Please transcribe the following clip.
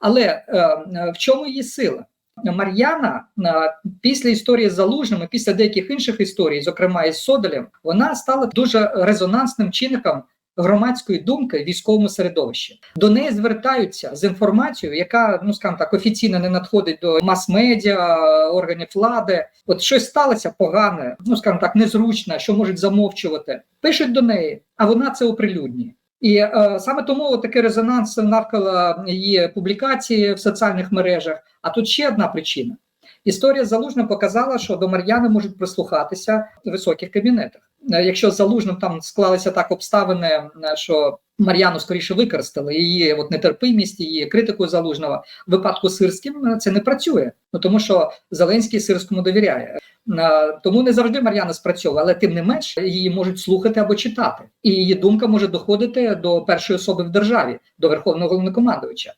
Але е, в чому її сила? Мар'яна е, після історії з Залужним, після деяких інших історій, зокрема із Содолем, вона стала дуже резонансним чинником громадської думки в військовому середовищі. До неї звертаються з інформацією, яка ну скажімо так офіційно не надходить до мас-медіа, органів влади. От щось сталося погане, ну скажімо так, незручне, що можуть замовчувати. Пишуть до неї, а вона це оприлюднює. І е, саме тому такий резонанс навколо її публікації в соціальних мережах. А тут ще одна причина. Історія з Залужним показала, що до Мар'яни можуть прислухатися в високих кабінетах. Е, Якщо Залужним там склалися так обставини, е, що Мар'яну скоріше використали її от нетерпимість, її критику залужного в випадку з Сирським е, це не працює. Ну тому що Зеленський Сирському довіряє. Тому не завжди Мар'яна спрацьовує, але тим не менш її можуть слухати або читати, і її думка може доходити до першої особи в державі, до верховного головнокомандувача.